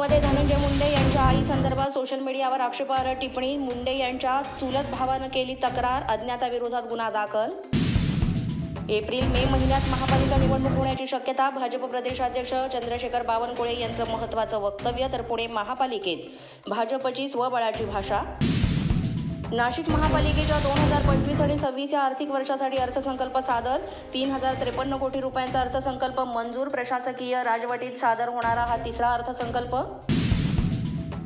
मध्ये धनंजय मुंडे यांच्या आई संदर्भात सोशल मीडियावर आक्षेपार्ह टिप्पणी. मुंडे यांच्या चुलत भावानं केली तक्रार अज्ञाताविरोधात गुन्हा दाखल. एप्रिल मे महिन्यात महापालिका निवडणूक होण्याची शक्यता भाजप प्रदेशाध्यक्ष चंद्रशेखर बावनकुळे यांचं महत्त्वाचं वक्तव्य तर पुणे महापालिकेत भाजपची स्वबळाची भाषा. नाशिक महापालिकेच्या दोन हजार पंचवीस आणि सव्वीस या आर्थिक वर्षासाठी अर्थसंकल्प सादर. तीन हजार त्रेपन्न कोटी रुपयांचा अर्थसंकल्प मंजूर. प्रशासकीय राजवटीत सादर होणारा हा तिसरा अर्थसंकल्प.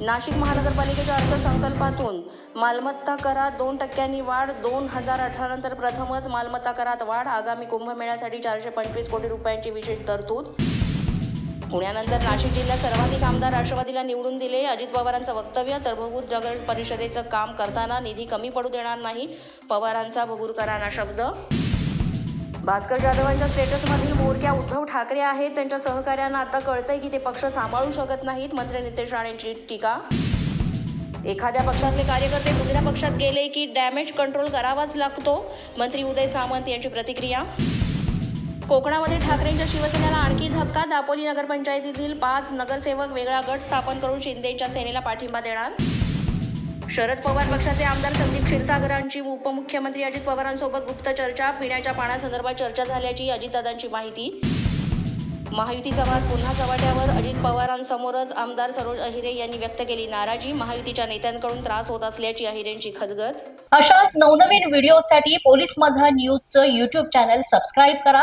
नाशिक महानगरपालिकेच्या अर्थसंकल्पातून मालमत्ता करात दोन टक्क्यांनी वाढ. दोन हजार अठरा नंतर प्रथमच मालमत्ता करात वाढ. आगामी कुंभमेळ्यासाठी चारशे पंचवीस कोटी रुपयांची विशेष तरतूद. पुण्यानंतर नाशिक जिल्ह्यात सर्वाधिक आमदार राष्ट्रवादीला निवडून दिले. अजित पवारांचं वक्तव्य तर भगूर नगर परिषदेचं काम करताना निधी कमी पडू देणार नाही. पवारांचा भगूरकरांना शब्द. भास्कर जाधवांच्या स्टेटसमधील मोरक्या उद्धव ठाकरे आहेत. त्यांच्या सहकार्यांना आता कळतंय की ते पक्ष सांभाळू शकत नाहीत मंत्री नितेश राणेंची टीका. एखाद्या पक्षातले कार्यकर्ते दुसऱ्या पक्षात गेले की डॅमेज कंट्रोल करावाच लागतो. मंत्री उदय सामंत यांची प्रतिक्रिया. कोकणामध्ये ठाकरेंच्या शिवसेनेला आणखी धक्का दापोली नगरपंचायतीतील पाच नगरसेवक वेगळा गट स्थापन करून शिंदेच्या सेनेला पाठिंबा देणार? शरद पवार पक्षाचे आमदार संदीप क्षीरसागरांची उपमुख्यमंत्री अजित पवारांसोबत गुप्त चर्चा पिण्याच्या पाण्यासंदर्भात चर्चा झाल्याची अजितदादांची माहिती. महायुती वाद पुन्हा चव्हाट्यावर अजित पवारांसमोरच आमदार सरोज अहिरे यांनी व्यक्त केली नाराजी महायुतीच्या नेत्यांकडून त्रास होत असल्याची अहिरेंची खदगत अशाच नवनवीन व्हिडिओसाठी पोलीस माझा न्यूजचं युट्यूब चॅनल सबस्क्राईब करा.